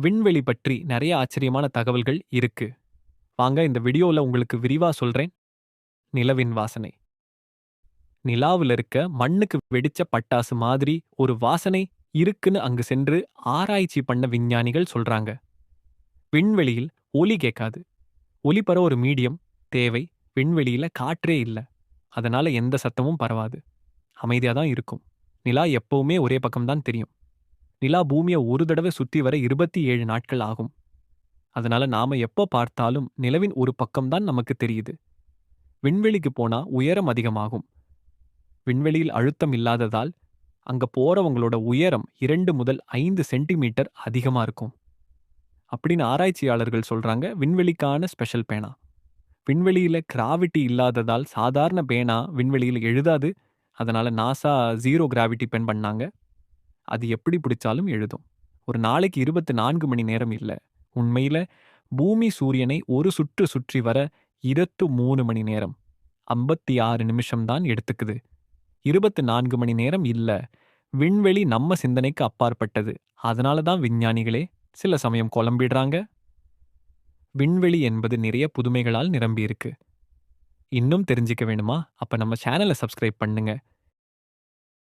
விண்வெளி பற்றி நிறைய ஆச்சரியமான தகவல்கள் இருக்கு. வாங்க இந்த வீடியோவில் உங்களுக்கு விரிவா சொல்றேன். நிலவின் வாசனை. நிலாவுல இருக்க மண்ணுக்கு வெடிச்ச பட்டாசு மாதிரி ஒரு வாசனை இருக்குன்னு அங்கு சென்று ஆராய்ச்சி பண்ண விஞ்ஞானிகள் சொல்றாங்க. விண்வெளியில் ஒலி கேட்காது. ஒலிபர ஒரு மீடியம் தேவை. விண்வெளியில காற்றே இல்ல. அதனால எந்த சத்தமும் பரவாது. அமைதியா தான் இருக்கும். நிலா எப்பவுமே ஒரே பக்கம்தான் தெரியும். நிலா பூமியை ஒரு தடவை சுத்தி வர இருபத்தி ஏழு நாட்கள் ஆகும். அதனால நாம எப்போ பார்த்தாலும் நிலவின் ஒரு பக்கம்தான் நமக்கு தெரியுது. விண்வெளிக்கு போனா உயரம் அதிகமாகும். விண்வெளியில் அழுத்தம் இல்லாததால் அங்க போறவங்களோட உயரம் இரண்டு முதல் ஐந்து சென்டிமீட்டர் அதிகமா இருக்கும். அப்படின்னு ஆராய்ச்சியாளர்கள் சொல்றாங்க விண்வெளிக்கான ஸ்பெஷல் பேனா. விண்வெளியில கிராவிட்டி இல்லாததால் சாதாரண பேனா விண்வெளியில் எழுதாது. அதனால நாசா ஜீரோ கிராவிட்டி பென் பண்ணாங்க. அது எப்படி பிடிச்சாலும் எழுதும். ஒரு நாளைக்கு இருபத்தி நான்கு மணி நேரம் இல்லை. உண்மையில பூமி சூரியனை ஒரு சுற்று சுற்றி வர இருபத்து மூணு மணி நேரம் ஐம்பத்தி ஆறு நிமிஷம்தான் எடுத்துக்குது. இருபத்தி நான்கு மணி நேரம் இல்ல. விண்வெளி நம்ம சிந்தனைக்கு அப்பாற்பட்டது. அதனால தான் விஞ்ஞானிகளே சில சமயம் குழம்பிடுறாங்க. விண்வெளி என்பது நிறைய புதுமைகளால் நிரம்பியிருக்கு. இன்னும் தெரிஞ்சுக்க வேணுமா? அப்ப நம்ம சேனலை சப்ஸ்கிரைப் பண்ணுங்க.